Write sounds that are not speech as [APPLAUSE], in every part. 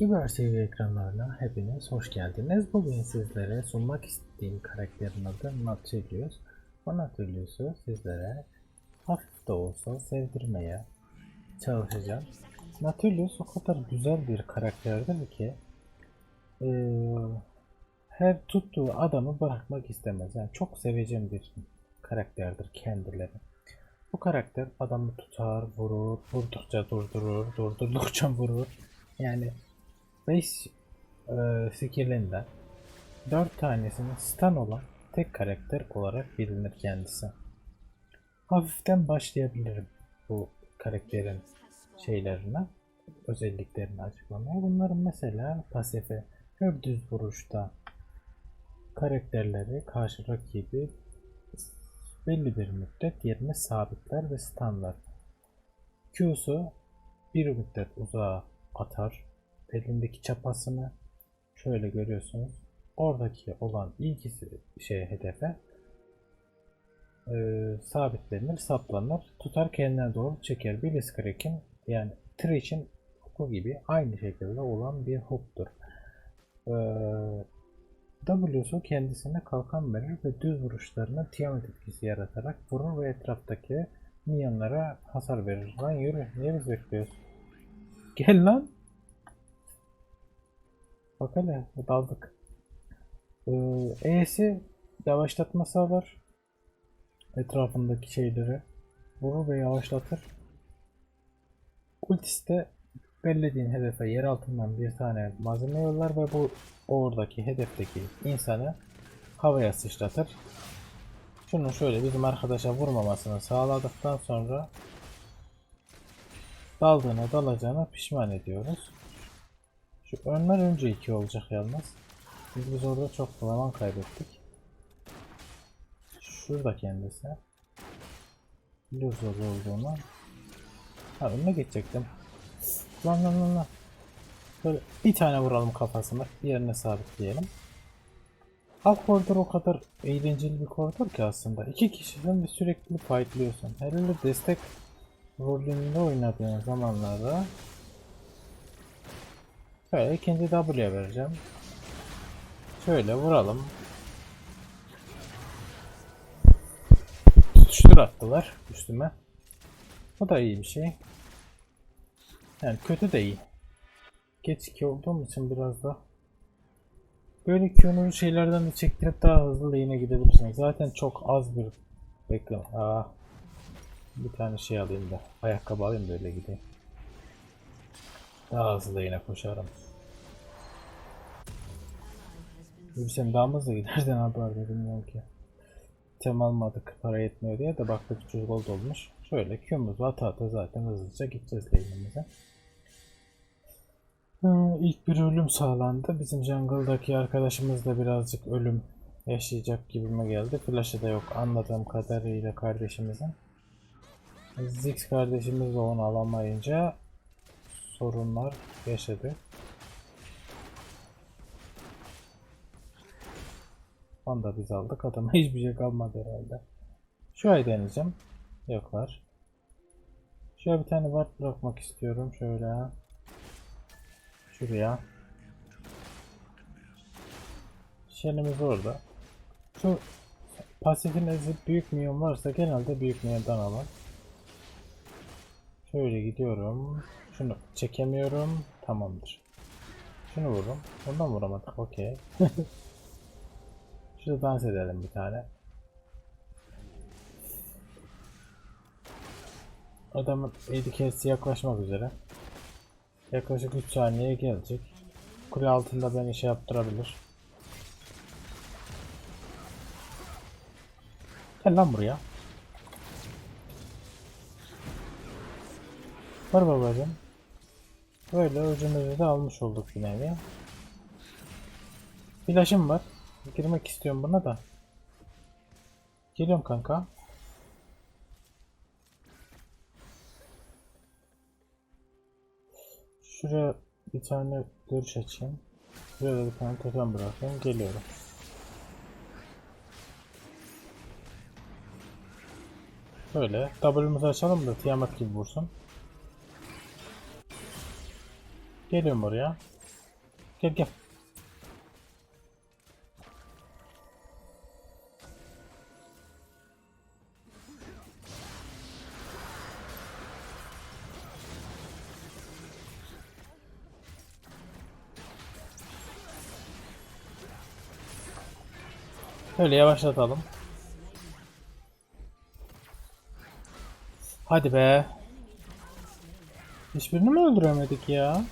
İber ekranlarına hepiniz hoş geldiniz. Bugün sizlere sunmak istediğim karakterin adı Nautilus. Bu Nautilus'u sizlere hafif de olsa sevdirmeye çalışacağım. Nautilus o kadar güzel bir karakterdir ki eee, her tuttuğu adamı bırakmak istemez. Yani çok seveceğim bir karakterdir kendileri. Bu karakter adamı tutar, vurur, vurdukça durdurur, durdurdukça [LAUGHS] vurur. Yani 5 e, skillinden 4 tanesinin stun olan tek karakter olarak bilinir kendisi. Hafiften başlayabilirim bu karakterin şeylerine, özelliklerini açıklamaya. Bunların mesela pasifi her düz vuruşta karakterleri karşı rakibi belli bir müddet yerine sabitler ve stunlar. Q'su bir müddet uzağa atar. Elindeki çapasını şöyle görüyorsunuz. Oradaki olan ilgisi şey hedefe e, sabitlenir, saplanır, tutar kendine doğru çeker. Blitzcrank'in yani Trish'in oku gibi aynı şekilde olan bir hook'tur. E, W'su kendisine kalkan verir ve düz vuruşlarına Tiamat etkisi yaratarak vurur ve etraftaki minyonlara hasar verir. Lan yürü, niye biz bekliyoruz? Gel lan! Bak hele, daldık. Ee, E'si yavaşlatma sağlar. Etrafındaki şeyleri vurur ve yavaşlatır. Ultisi de belirlediğin hedefe yer altından bir tane malzeme yollar ve bu oradaki hedefteki insanı havaya sıçratır. Şunu şöyle bizim arkadaşa vurmamasını sağladıktan sonra daldığına dalacağına pişman ediyoruz. Şu önler önce iki olacak yalnız. Biz, biz orada çok zaman kaybettik. Şurada kendisi. Biliyoruz orada olduğunu. Ha önüne geçecektim. Lan lan lan lan. Böyle bir tane vuralım kafasına. Yerine sabitleyelim. Alt koridor o kadar eğlenceli bir koridor ki aslında. İki kişiden de sürekli fightlıyorsun. Hele de destek rolünde oynadığın zamanlarda Şöyle ikinci W'ye vereceğim. Şöyle vuralım. Tutuştur attılar üstüme. Bu da iyi bir şey. Yani kötü de iyi. Geç iki olduğum için biraz da böyle Q'nun şeylerden de çektirip daha hızlı lane'e gidebilirsiniz. Zaten çok az bir bekle. Aa, bir tane şey alayım da ayakkabı alayım da öyle gideyim. Daha hızlı lane'e koşarım. Bilsem daha hızlı giderden haber bilmiyorum ki. Tem almadık para yetmiyor diye de baktık 300 gold olmuş. Şöyle Q'muzu ata ata zaten hızlıca gideceğiz lane'imize. İlk bir ölüm sağlandı. Bizim jungle'daki arkadaşımız da birazcık ölüm yaşayacak gibime geldi. Flash'ı da yok anladığım kadarıyla kardeşimizin. Ziggs kardeşimiz de onu alamayınca sorunlar yaşadı. Onu da biz aldık. Adama [LAUGHS] hiçbir şey kalmadı herhalde. Şurayı deneyeceğim. Yoklar. Şöyle bir tane ward bırakmak istiyorum. Şöyle. Şuraya. Şenimiz orada. Şu pasifin ezip büyük minyon varsa genelde büyük minyondan alın. Şöyle gidiyorum. Şunu çekemiyorum. Tamamdır. Şunu vururum. Ondan vuramadık. Okey. [LAUGHS] Şurada dans edelim bir tane. Adamın AD yaklaşmak üzere. Yaklaşık 3 saniyeye gelecek. Kule altında beni şey yaptırabilir. Gel lan buraya. Var babacım. Böyle ucumuzu da almış olduk bir nevi. Flash'ım var. Girmek istiyorum buna da. Geliyorum kanka. Şuraya bir tane görüş açayım. Şuraya bir tane totem bırakayım. Geliyorum. Böyle W'muzu açalım da Tiamat gibi vursun. Geliyorum oraya. Gel gel. Öyle yavaşlatalım. Hadi be. Hiçbirini mi öldüremedik ya?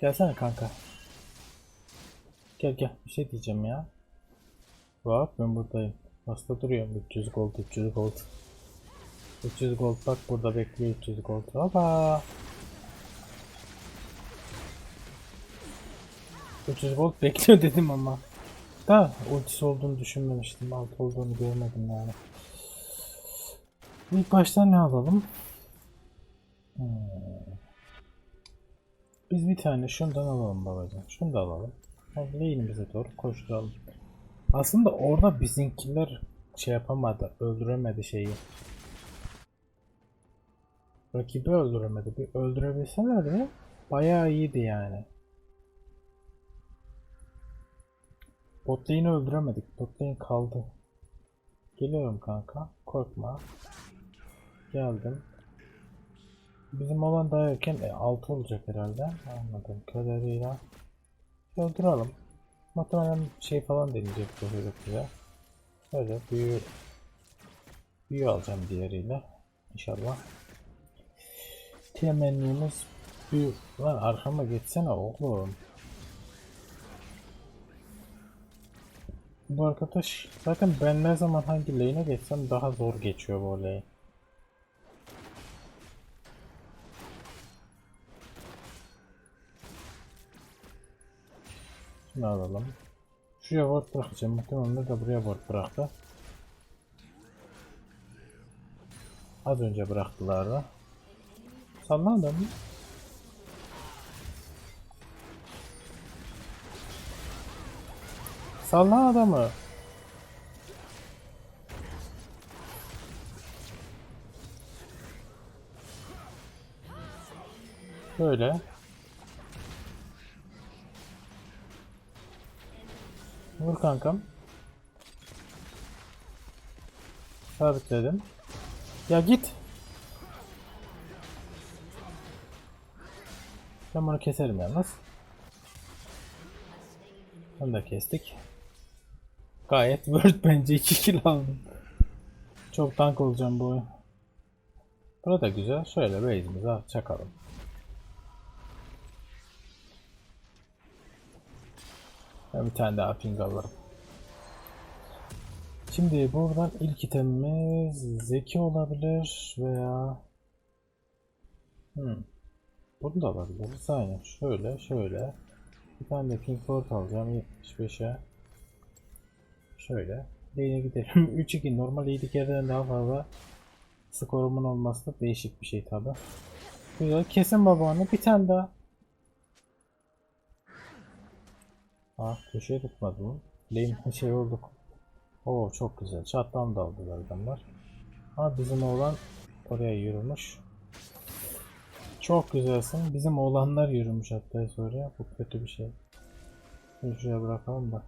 Gelsene kanka. Gel gel bir şey diyeceğim ya. Bak ben buradayım. Hasta duruyorum 300 gold 300 gold. 300 gold bak burada bekliyor 300 gold. Hoppa. 300 gold [LAUGHS] bekliyor dedim ama. Da ultisi olduğunu düşünmemiştim. Alt olduğunu görmedim yani. İlk başta ne alalım? Hmm. Biz bir tane şundan alalım babacığım. Şunu da alalım. Lane'imize doğru koşturalım. Aslında orada bizimkiler şey yapamadı. Öldüremedi şeyi. Rakibi öldüremedi. Bir öldürebilselerdi bayağı iyiydi yani. Bot öldüremedik. Bot kaldı. Geliyorum kanka. Korkma. Geldim. Bizim olan daha erken e, 6 olacak herhalde. Anladım kadarıyla. Öldürelim. Muhtemelen şey falan deneyecek bu herifle. Böyle büyü büyü alacağım diğeriyle. İnşallah. Temennimiz büyü. Lan arkama geçsene oğlum. Bu arkadaş zaten ben ne zaman hangi lane'e geçsem daha zor geçiyor bu lane. Şunu alalım. Şuraya ward bırakacağım. Muhtemelen de buraya ward bıraktı. Az önce bıraktılar da. Salla adamı. Salla adamı. Böyle. Vur kankam. Sabitledim. Ya git. Ben bunu keserim yalnız. Onu da kestik. Gayet [LAUGHS] worth bence 2 kill aldım. Çok tank olacağım bu oyun. Burada güzel. Şöyle base'imize çakalım. Ben bir tane daha ping alırım. Şimdi buradan ilk itemimiz zeki olabilir veya hmm. Bunu da alabiliriz. Aynen şöyle şöyle. Bir tane de pink port alacağım 75'e. Şöyle. Lane'e gidelim. [LAUGHS] 3-2 normal iyilik yerden daha fazla skorumun olması da değişik bir şey tabi. Güzel. Kesin babanı bir tane daha. Ah köşeye tutmadı mı? Lane şey olduk. Oo çok güzel. Çattan da aldılar adamlar. Ha bizim oğlan oraya yürümüş. Çok güzelsin. Bizim oğlanlar yürümüş hatta sonra. Bu kötü bir şey. Şunu şuraya bırakalım da.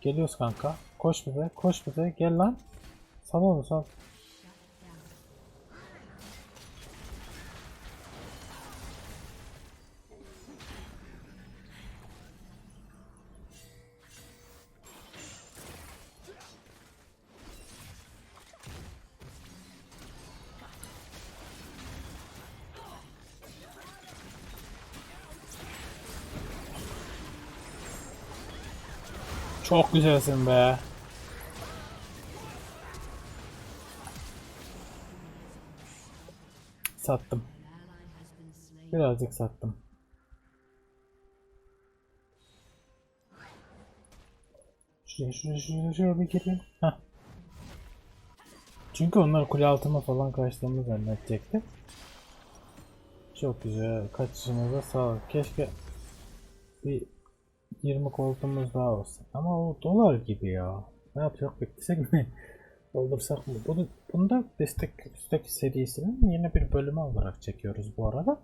Geliyoruz kanka. Koş bize. Koş bize. Gel lan. Sal onu sal. Çok güzelsin be. Sattım. Birazcık sattım. Şuraya şuraya şuraya şuraya bir gelin. Heh. Çünkü onlar kule altıma falan kaçtığımı zannedecekti. Çok güzel. Kaçışımıza sağlık. Keşke bir 20 koltuğumuz daha olsun. Ama o dolar gibi ya. Ne yapacak beklesek mi? [LAUGHS] Doldursak mı? Bunu, bunda destek destek serisinin yeni bir bölümü olarak çekiyoruz bu arada.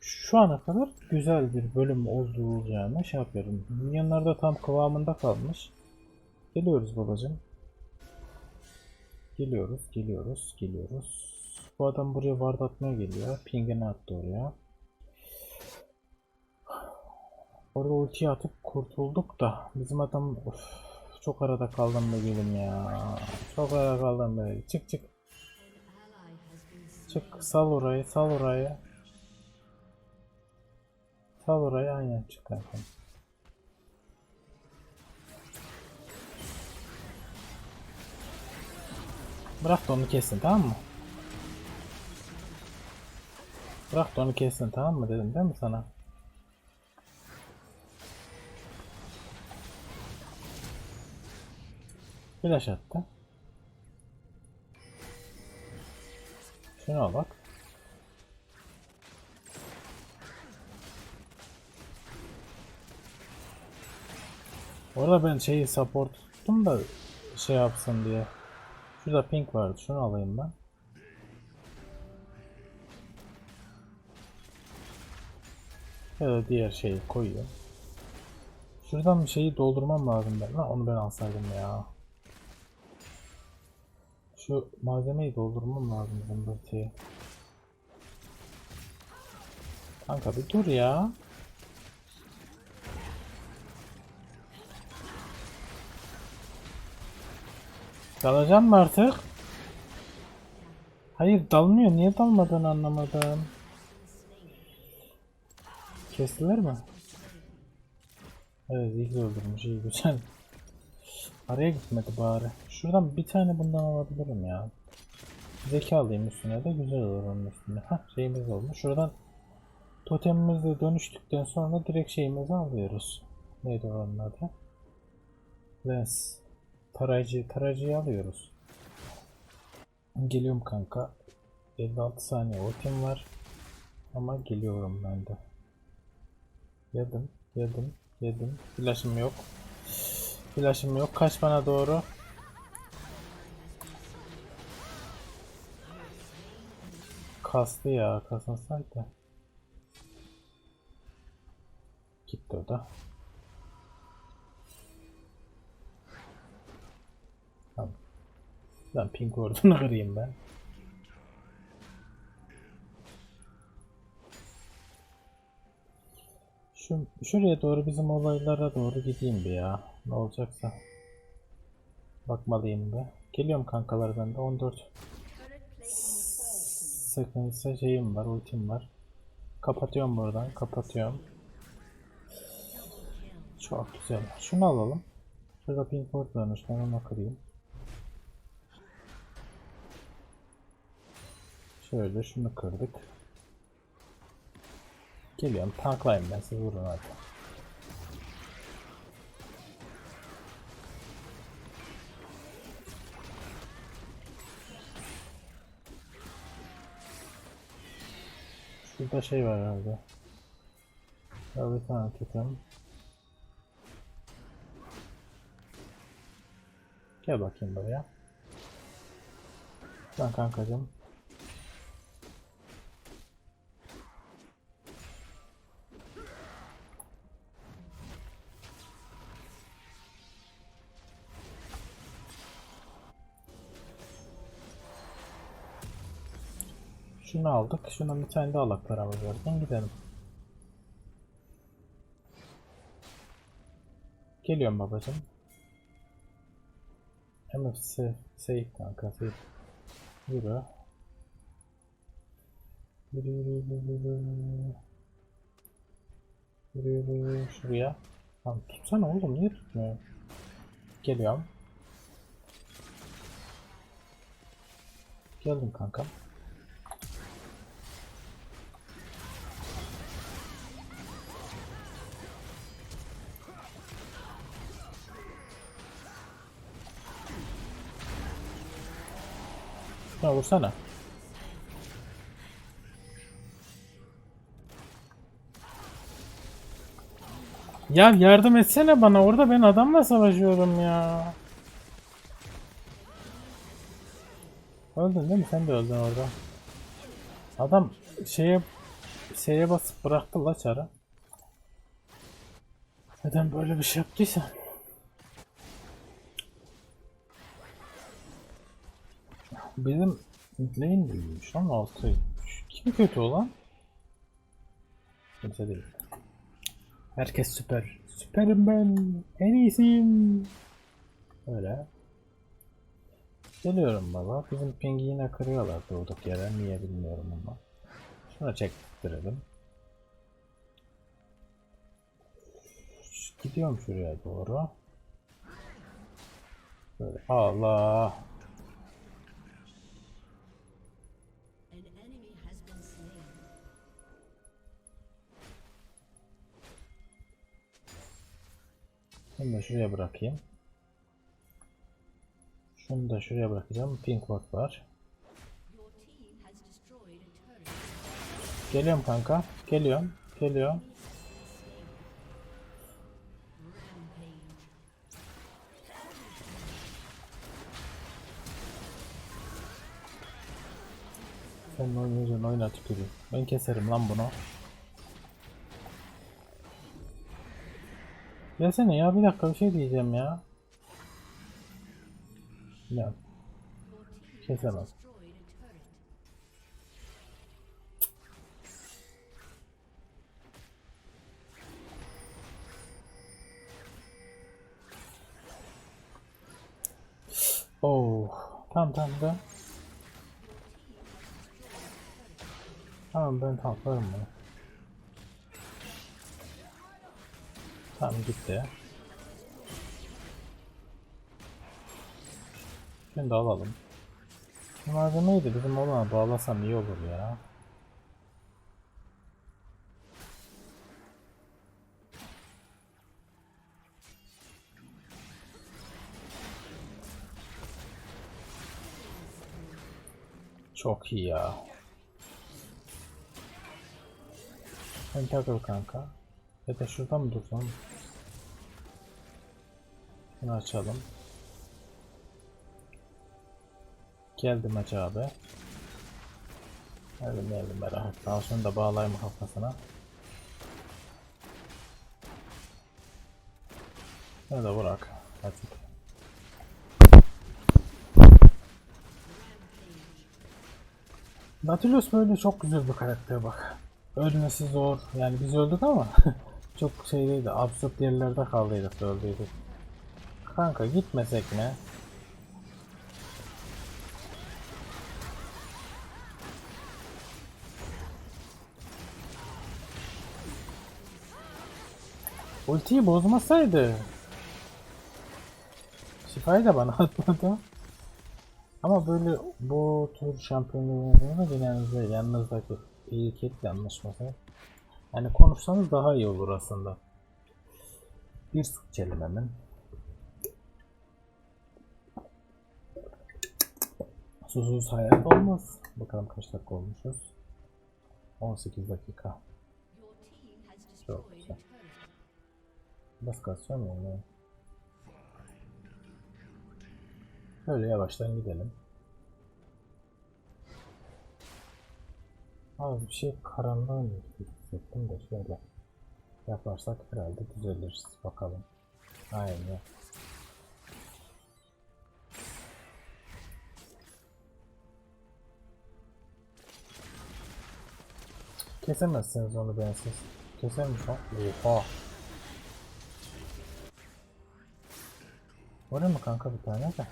Şu ana kadar güzel bir bölüm olduğunu şey yapıyorum. Minyonlar tam kıvamında kalmış. Geliyoruz babacım. Geliyoruz, geliyoruz, geliyoruz. Bu adam buraya ward atmaya geliyor. Ping'ini attı oraya. Orada ultiyi atıp kurtulduk da bizim adam of, çok arada kaldım be gülüm ya. Çok arada kaldım be. Çık çık. Çık sal orayı sal orayı. Sal orayı aynen çık kanka. Bırak da onu kessin tamam mı? Bırak da onu kessin tamam mı dedim değil mi sana? Flash attı. Şuna bak. Orada ben şeyi support tuttum da şey yapsın diye. Şurada pink vardı. Şunu alayım ben. Ya da diğer şeyi koyuyorum. Şuradan bir şeyi doldurmam lazım ben. Onu ben alsaydım ya. Şu malzemeyi doldurmam lazım zımbırtıyı. Kanka bir dur ya. Dalacağım mı artık? Hayır dalmıyor. Niye dalmadığını anlamadım. Kestiler mi? Evet ilk öldürmüş. iyi güzel. Araya gitmedi bari. Şuradan bir tane bundan alabilirim ya. Zeka alayım üstüne de güzel olur onun üstüne. Hah şeyimiz oldu. Şuradan totemimizle dönüştükten sonra direkt şeyimizi alıyoruz. Neydi onun adı? Lens. Tarayıcı, tarayıcıyı alıyoruz. Geliyorum kanka. 56 saniye ultim var. Ama geliyorum ben de. Yedim, yedim, yedim. Flash'ım yok. Flash'ım yok. Kaç bana doğru. Kastı ya, kasansaydı. Gitti o da. Tamam. Ben pink ordunu [LAUGHS] kırayım ben. Şu, şuraya doğru bizim olaylara doğru gideyim bir ya. Ne olacaksa. Bakmalıyım bir. Geliyorum kankalar bende 14 sekansa şeyim var, ultim var. Kapatıyorum buradan, kapatıyorum. Çok güzel. Şunu alalım. Şurada pink board varmış, ben onu kırayım. Şöyle şunu kırdık. Geliyorum, tanklayayım ben siz vurun hadi. Şurada şey var herhalde. Ya bir tane tutalım. Gel bakayım buraya. Lan kankacım. Şunu aldık. Şuna bir tane daha alak paramız varken gidelim. Geliyorum babacım. Hemen safe, safe kanka safe. Yürü. Yürü yürü yürü yürü. Yürü yürü yürü şuraya. Tamam tutsana oğlum niye tutmuyor? Geliyorum. Geldim kankam. Vursana. Ya yardım etsene bana orada ben adamla savaşıyorum ya. Öldün değil mi? Sen de öldün orada. Adam şeye şeye basıp bıraktı la çarı. Neden böyle bir şey yaptıysa? Bizim lane büyümüş ama altı. Kim kötü olan? Kimse değil. Herkes süper. Süperim ben. En iyisiyim. Öyle. Geliyorum baba. Bizim pingi yine kırıyorlar durduk yere. Niye bilmiyorum ama. Şuna çektirelim. Gidiyorum şuraya doğru. Böyle. Allah. Bunu da şuraya bırakayım. Şunu da şuraya bırakacağım. Pink ward var. Geliyorum kanka. Geliyorum. Geliyorum. Sen oynayacaksın oyna tükürüyor. Ben keserim lan bunu. Gelsene ya bir dakika bir şey diyeceğim ya. Ya. Kesemem. Oh. Tamam tamam ben. Tamam ben tanklarım bunu. Tamam gitti. Şimdi de alalım. Bu malzemeyi de bizim olana bağlasam iyi olur ya. Çok iyi ya. Sen takıl kanka. Ya da şurada mı dursam? Bunu açalım. Geldim Hacı abi. Geldim geldim ben rahat. Daha şunu da bağlayayım kafasına. Ya da bırak. Hadi. Nautilus böyle çok güzel bir karakter bak. Ölmesi zor. Yani biz öldük ama [LAUGHS] çok şeydeydi. Absürt yerlerde kaldıydık öldüydük. Kanka gitmesek mi? Ultiyi bozmasaydı. Şifayı da bana [LAUGHS] atmadı. Ama böyle bu tür şampiyonluğunu genellikle yanınızdaki kitle anlaşması. Yani konuşsanız daha iyi olur aslında. Bir sık içelim hemen. Susuz hayat olmaz. Bakalım kaç dakika olmuşuz. 18 dakika. Çok güzel. Bas kasıyor mu onu? Böyle yavaştan gidelim. Az bir şey karanlığa mı hissettim de şöyle yaparsak herhalde düzeliriz bakalım. Aynen. Kesemezsiniz onu bensiz. Kesermiş ha. Oha. O ne mi kanka bir tane de?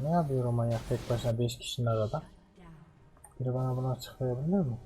Ne yapıyor o tek başına 5 kişinin arada? Biri bana bunu açıklayabilir mi?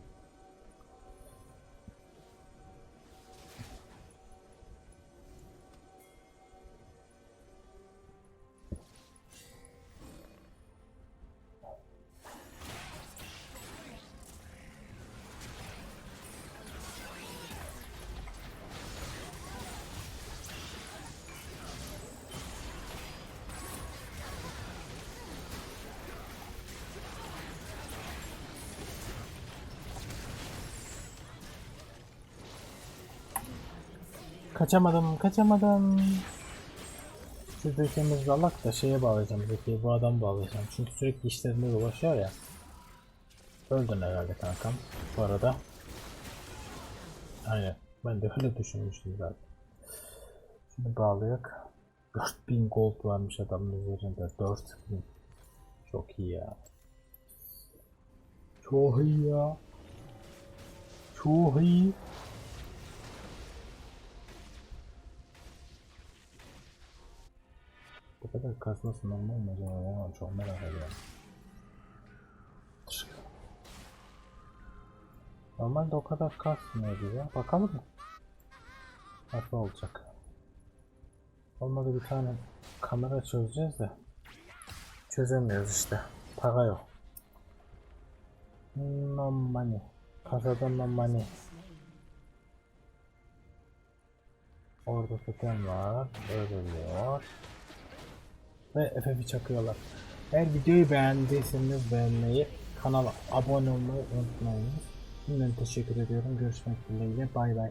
Kaçamadım, kaçamadım. Şu zekimizi alak da şeye bağlayacağım zekiyi, bu adamı bağlayacağım. Çünkü sürekli işlerinde dolaşıyor ya. Öldün herhalde kankam. Bu arada. Aynen. Ben de öyle düşünmüştüm zaten. Şimdi bağlayak. 4000 gold varmış adamın üzerinde. 4000. Çok iyi ya. Çok iyi ya. Çok iyi. Kadar kasması normal mi acaba ya? Çok merak ediyorum. Normalde o kadar kasmıyordu ya. Bakalım mı? Nasıl olacak? Olmadı bir tane kamera çözeceğiz de. Çözemiyoruz işte. Para yok. No money. Kasada no money. Orada totem var. Örülüyor. Ve FF'i çakıyorlar. Eğer videoyu beğendiyseniz beğenmeyi, kanala abone olmayı unutmayınız. Şimdiden teşekkür ediyorum. Görüşmek dileğiyle. Bay bay.